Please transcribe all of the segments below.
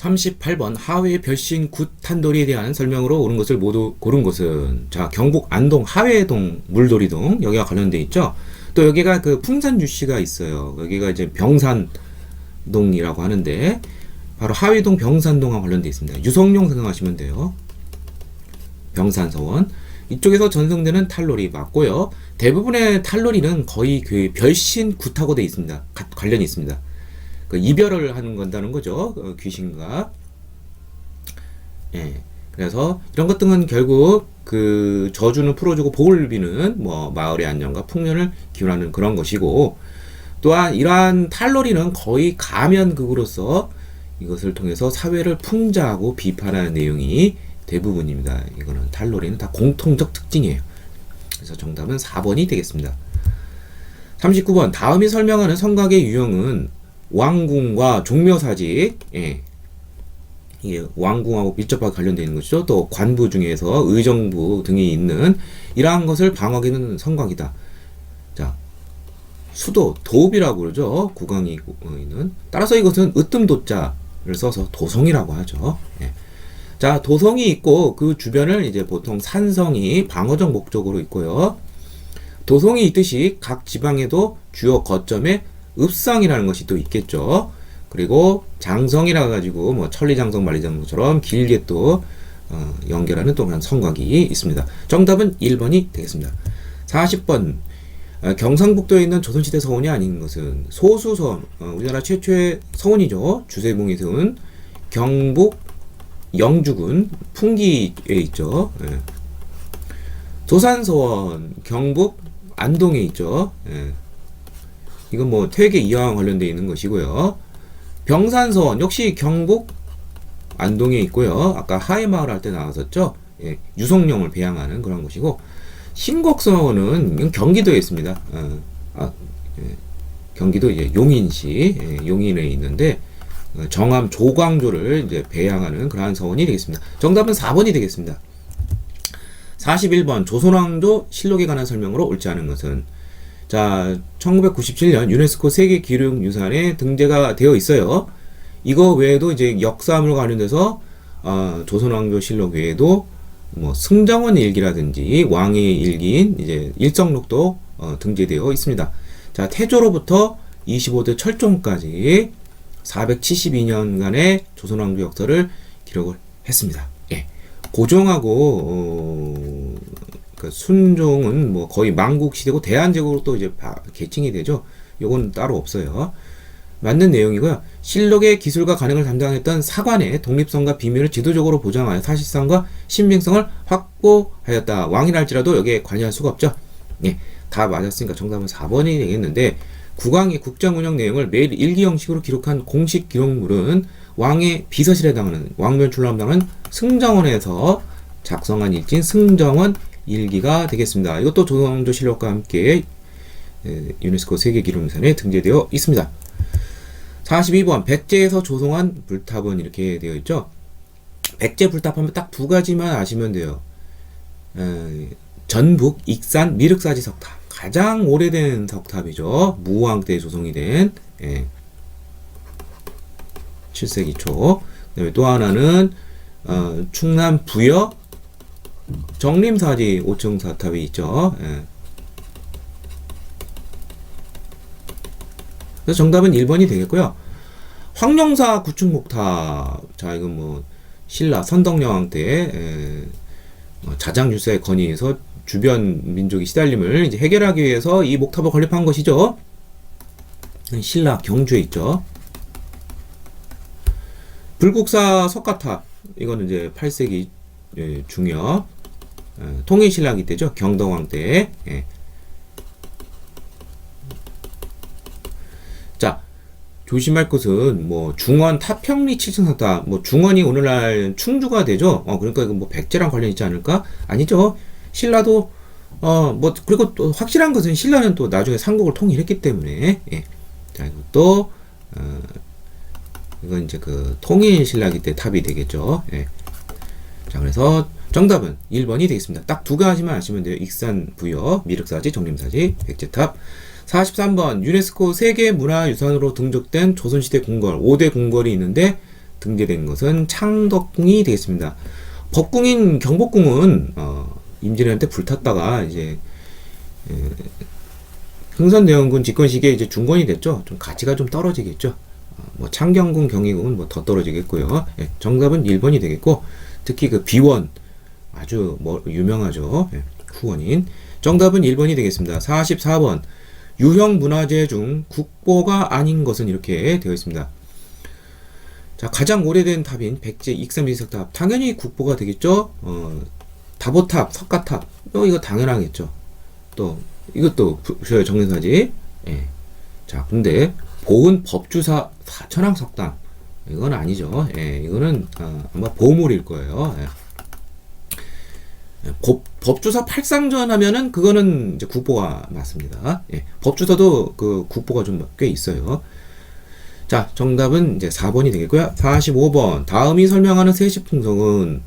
38번 하회 별신 굿 탄돌이에 대한 설명으로 옳은 것을 모두 고른 것은 자 경북 안동 하회동 물돌이동 여기가 관련돼 있죠. 또 여기가 그 풍산 유씨가 있어요. 여기가 이제 병산동이라고 하는데 바로 하회동 병산동과 관련돼 있습니다. 유성룡 생각하시면 돼요. 병산서원 이쪽에서 전승되는 탈놀이 맞고요. 대부분의 탈놀이는 거의 그 별신 굿하고 돼 있습니다. 가- 관련이 있습니다. 그 이별을 하는 건다는 거죠. 어, 귀신과. 예. 그래서 이런 것들은 결국 그 저주는 풀어주고 복을 비는 뭐 마을의 안녕과 풍년을 기원하는 그런 것이고 또한 이러한 탈놀이는 거의 가면극으로서 이것을 통해서 사회를 풍자하고 비판하는 내용이 대부분입니다. 이거는 탈놀이는 다 공통적 특징이에요. 그래서 정답은 4번이 되겠습니다. 39번 다음이 설명하는 성곽의 유형은 왕궁과 종묘사직 예. 이게 왕궁하고 밀접하게 관련되어 있는 것이죠. 또 관부 중에서 의정부 등이 있는 이러한 것을 방어하게 하는 성곽이다. 자, 수도 도읍이라고 그러죠. 국왕이 있는. 따라서 이것은 으뜸도자를 써서 도성이라고 하죠. 예. 자, 도성이 있고 그 주변을 이제 보통 산성이 방어적 목적으로 있고요. 도성이 있듯이 각 지방에도 주요 거점에 읍성이라는 것이 또 있겠죠. 그리고 장성이라 가지고 뭐 천리장성, 만리장성처럼 길게 또 어, 연결하는 또 그런 성곽이 있습니다. 정답은 1번이 되겠습니다. 40번 어, 경상북도에 있는 조선시대 서원이 아닌 것은 소수 서원, 어, 우리나라 최초의 서원이죠. 주세봉이 세운 경북 영주군 풍기에 있죠. 예. 조산서원 경북 안동에 있죠. 예. 이건 뭐 퇴계 이화와 관련되어 있는 것이고요. 병산서원 역시 경북 안동에 있고요. 아까 하회마을 할 때 나왔었죠. 예, 유성룡을 배양하는 그런 곳이고 신곡서원은 경기도에 있습니다. 어, 아, 예, 경기도 이제 용인시 예, 용인에 있는데 어, 정암 조광조를 이제 배양하는 그러한 서원이 되겠습니다. 정답은 4번이 되겠습니다. 41번 조선왕조 실록에 관한 설명으로 옳지 않은 것은 자 1997년 유네스코 세계 기록 유산에 등재가 되어 있어요. 이거 외에도 이제 역사물 관련돼서 어, 조선왕조 실록 외에도 뭐 승정원 일기라든지 왕의 일기인 이제 일정록도 어, 등재되어 있습니다. 자 태조로부터 25대 철종까지 472년간의 조선왕조 역사를 기록을 했습니다. 예. 고종하고 어, 그 순종은 뭐 거의 망국 시대고 대한제국으로 또 이제 바- 계층이 되죠. 요건 따로 없어요. 맞는 내용이고요. 실록의 기술과 관행을 담당했던 사관의 독립성과 비밀을 지도적으로 보장하여 사실성과 신빙성을 확보하였다. 왕이랄지라도 여기에 관여할 수가 없죠. 예, 다 맞았으니까 정답은 4번이 되겠는데 국왕의 국정 운영 내용을 매일 일기 형식으로 기록한 공식 기록물은 왕의 비서실에 해당하는 왕면출로 담당하는 승정원에서 작성한 일진 승정원 일기가 되겠습니다. 이것도 조선왕조 실록과 함께 에, 유네스코 세계 기록유산에 등재되어 있습니다. 42번 백제에서 조성한 불탑은 이렇게 되어 있죠. 백제 불탑하면 딱 두 가지만 아시면 돼요. 에, 전북 익산 미륵사지 석탑 가장 오래된 석탑이죠. 무왕 때 조성이 된 예. 7세기 초. 그다음에 또 하나는 어, 충남 부여 정림사지 5층 사탑이 있죠. 예. 그래서 정답은 1번이 되겠고요. 황룡사 구축목탑. 자, 이건 뭐 신라 선덕여왕 때 에, 어, 자장 유사의 건의에서 주변 민족이 시달림을 이제 해결하기 위해서 이 목탑을 건립한 것이죠. 신라 경주에 있죠. 불국사 석가탑. 이거는 이제 8세기 예, 어, 통일신라기 때죠. 경덕왕 때. 예. 자, 조심할 것은 뭐 중원 타평리 칠층사탑 뭐 중원이 오늘날 충주가 되죠. 어 그러니까 이거 뭐 백제랑 관련 있지 않을까? 아니죠. 신라도 어 뭐 그리고 또 확실한 것은 신라는 또 나중에 삼국을 통일했기 때문에 예. 자 이것도 어 이건 이제 그 통일 신라기 때 탑이 되겠죠. 예. 자 그래서 정답은 1번이 되겠습니다. 딱 두 가지만 아시면 돼요. 익산 부여, 미륵사지, 정림사지, 백제탑. 43번 유네스코 세계문화유산으로 등록된 조선시대 궁궐 5대 궁궐이 있는데 등재된 것은 창덕궁이 되겠습니다. 법궁인 경복궁은 어, 임진왜란 때 불탔다가 이제 에, 흥선대원군 집권 시기에 이제 중건이 됐죠. 좀 가치가 좀 떨어지겠죠. 어, 뭐 창경궁, 경희궁은 뭐 더 떨어지겠고요. 예, 정답은 1번이 되겠고 특히 그 비원 아주 뭐 유명하죠. 예, 후원인. 정답은 1번이 되겠습니다. 44번 유형 문화재 중 국보가 아닌 것은 이렇게 되어 있습니다. 자, 가장 오래된 탑인 백제 익삼지석탑 당연히 국보가 되겠죠. 어, 다보탑, 석가탑 어, 이거 당연하겠죠. 또 이것도 부셔요 정리사지. 예. 자, 근데 보은 법주사 사천왕 석담 이건 아니죠. 예, 이거는 어, 아마 보물일 거예요. 예. 예, 법, 법주사 팔상전 하면은 그거는 이제 국보가 맞습니다. 예, 법주사도 그 국보가 좀 꽤 있어요. 자, 정답은 이제 4번이 되겠고요. 45번. 다음이 설명하는 세시 풍성은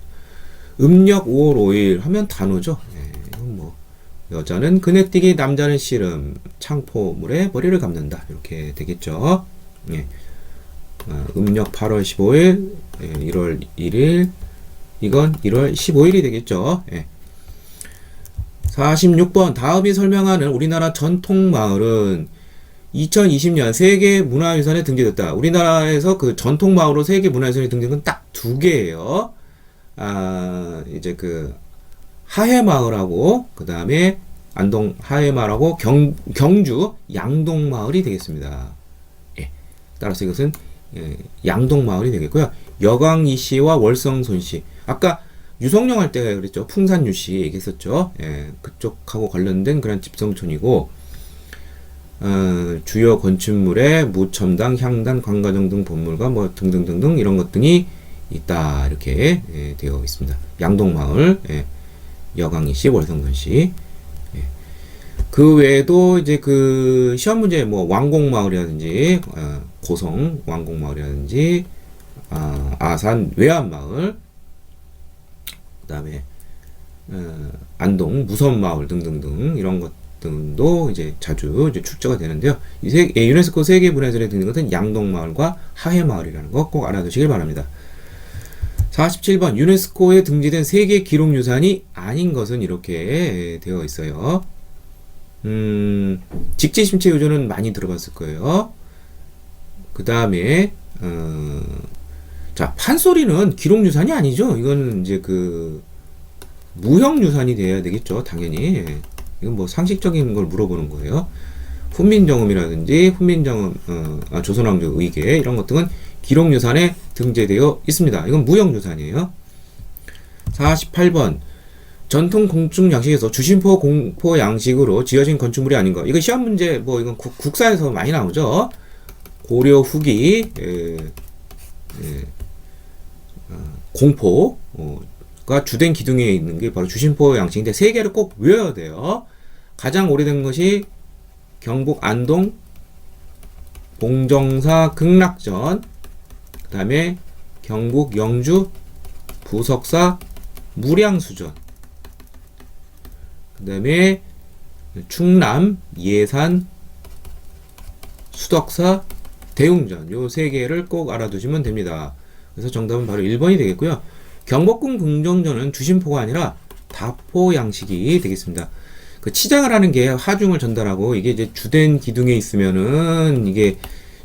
음력 5월 5일 하면 단어죠. 예, 뭐 여자는 그네 뛰기, 남자는 씨름, 창포물에 머리를 감는다. 이렇게 되겠죠. 예. 아, 음력 8월 15일, 예, 1월 1일, 이건 1월 15일이 되겠죠. 예. 46번 다음이 설명하는 우리나라 전통 마을은 2020년 세계 문화유산에 등재됐다. 우리나라에서 그 전통 마을로 세계 문화유산에 등재된 건 딱 두 개예요. 아, 이제 그 하해 마을하고 그다음에 안동 하해 마을하고 경 경주 양동 마을이 되겠습니다. 예. 따라서 이것은 예, 양동 마을이 되겠고요. 여광이 씨와 월성손 씨. 아까 유성룡 할 때 그랬죠. 풍산유 씨 얘기했었죠. 예, 그쪽하고 관련된 그런 집성촌이고 어, 주요 건축물에 무첨당, 향단, 관가정 등 본물과 뭐 등등등등 이런 것 등이 있다 이렇게 예, 되어 있습니다. 양동마을, 예, 월성선 씨. 예. 그 외에도 이제 그 시험 문제 뭐 왕곡마을이라든지 어, 고성 왕곡마을이라든지 아, 아산 외암마을 그다음에 어, 안동 무선 마을 등등등 이런 것 등도 이제 자주 이제 출제가 되는데요. 이 세, 예, 유네스코 세계 문화유산에 드는 것은 양동 마을과 하해 마을이라는 거 꼭 알아두시길 바랍니다. 47번 유네스코에 등재된 세계 기록 유산이 아닌 것은 이렇게 되어 있어요. 음, 직지 심체 요조는 많이 들어봤을 거예요. 그 다음에 어, 자 판소리는 기록 유산이 아니죠. 이거는 이제 그 무형 유산이 돼야 되겠죠. 당연히 이건 뭐 상식적인 걸 물어보는 거예요. 훈민정음이라든지 훈민정음 어, 아, 조선왕조 의계 이런 것들은 기록 유산에 등재되어 있습니다. 이건 무형 유산이에요. 48번 전통 공중 양식에서 주심포 공포 양식으로 지어진 건축물이 아닌 거. 이거 시험 문제 뭐 이건 국, 국사에서 많이 나오죠. 고려 후기 에, 에, 어, 공포가 주된 기둥에 있는 게 바로 주심포 양식인데 세 개를 꼭 외워야 돼요. 가장 오래된 것이 경북 안동 봉정사 극락전 그 다음에 경북 영주 부석사 무량수전 그 다음에 충남 예산 수덕사 대웅전 요 세 개를 꼭 알아두시면 됩니다. 그래서 정답은 바로 1번이 되겠고요. 경복궁 궁정전은 주심포가 아니라 다포 양식이 되겠습니다. 그 치장을 하는 게 하중을 전달하고 이게 이제 주된 기둥에 있으면은 이게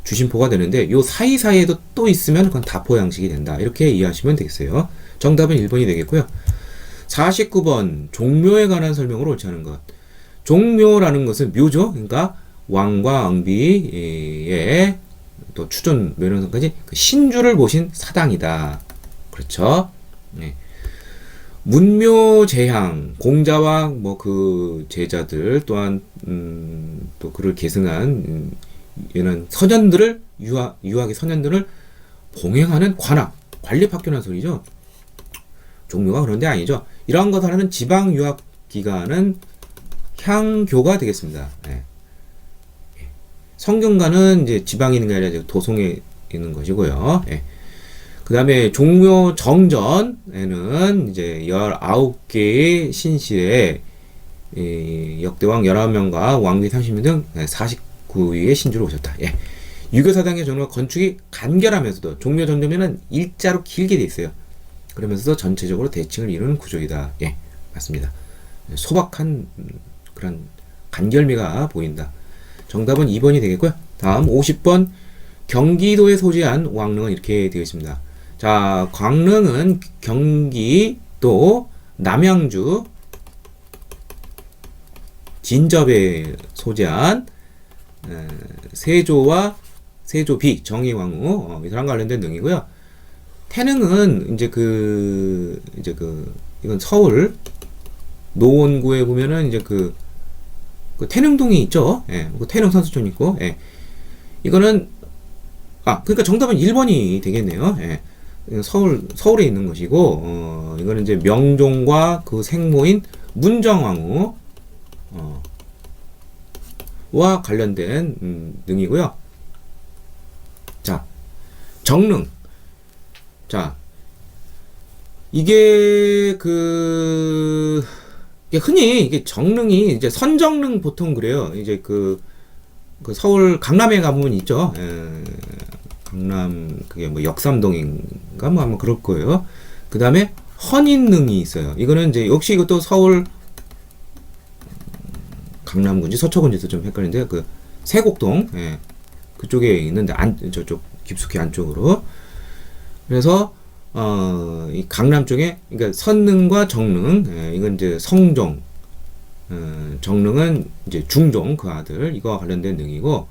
주심포가 되는데 요 사이사이에도 또 있으면 그건 다포 양식이 된다. 이렇게 이해하시면 되겠어요. 정답은 1번이 되겠고요. 49번 종묘에 관한 설명으로 옳지 않은 것. 종묘라는 것은 묘죠. 그러니까 왕과 왕비의 또 추존 묘령선까지 그 신주를 모신 사당이다. 그렇죠? 네. 문묘제향 공자와 뭐 그 제자들 또한 음, 또 그를 계승한 음, 이런 선현들을 유학 유학의 선현들을 봉행하는 관학 관립학교라는 소리죠. 종묘가 그런 데 아니죠. 이러한 것을 하는 지방 유학 기관은 향교가 되겠습니다. 예. 성균관은 이제 지방에 있는 게 아니라 도송에 있는 것이고요. 예. 그 다음에 종묘 정전에는 이제 19개의 신실에 역대왕 19명과 왕비 30명 등 49위의 신주를 오셨다. 예. 유교사당의 종로가 건축이 간결하면서도 종묘 정점에는 일자로 길게 돼 있어요. 그러면서도 전체적으로 대칭을 이루는 구조이다. 예, 맞습니다. 소박한 음, 그런 간결미가 보인다. 정답은 2번이 되겠고요. 다음 50번 경기도에 소재한 왕릉은 이렇게 되어 있습니다. 자, 광릉은 경기도 남양주 진접에 소재한 에, 세조와 세조비 정의왕후 어, 이 사람 관련된 능이고요. 태릉은 이제 그 이제 그 이건 서울 노원구에 보면은 이제 그, 그 태릉동이 있죠. 예, 그 태릉 선수촌 있고, 예. 이거는 아 그러니까 정답은 1번이 되겠네요. 예. 서울 서울에 있는 것이고, 어, 이거는 이제 명종과 그 생모인 문정왕후 어, 와 관련된 음, 능이고요. 자, 정릉. 자, 이게 그 흔히 이게 정릉이 이제 선정릉 보통 그래요. 이제 그, 그 서울 강남에 가보면 있죠. 에, 강남 그게 뭐 역삼동인가 뭐 아마 그럴 거예요. 그 다음에 헌인릉이 있어요. 이거는 이제 역시 이것도 서울 강남군지 서초군지도 좀 헷갈리는데 그 세곡동 예, 그쪽에 있는데 안 저쪽 깊숙이 안쪽으로 그래서 어, 이 강남 쪽에 그러니까 선릉과 정릉 예, 이건 이제 성종 어, 정릉은 이제 중종 그 아들 이거와 관련된 능이고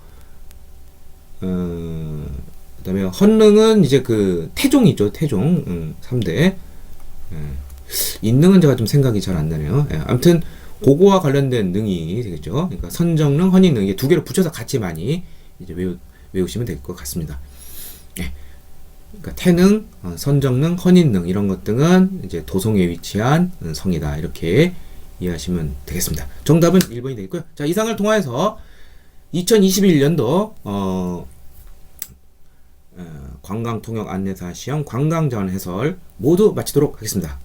어, 그다음에 헌릉은 이제 그 태종 있죠 태종 음, 3대 예. 인능은 제가 좀 생각이 잘 안 나네요. 예, 아무튼 그거와 관련된 능이 되겠죠. 그러니까 선정능, 헌인능 이게 두 개를 붙여서 같이 많이 이제 외우, 외우시면 될 것 같습니다. 예. 그러니까 태능, 어, 선정능, 헌인능 이런 것 등은 이제 도성에 위치한 음, 성이다 이렇게 이해하시면 되겠습니다. 정답은 1번이 되겠고요. 자 이상을 통해서 2021년도 어, 어, 관광통역 안내사 시험 관광자원 해설 모두 마치도록 하겠습니다.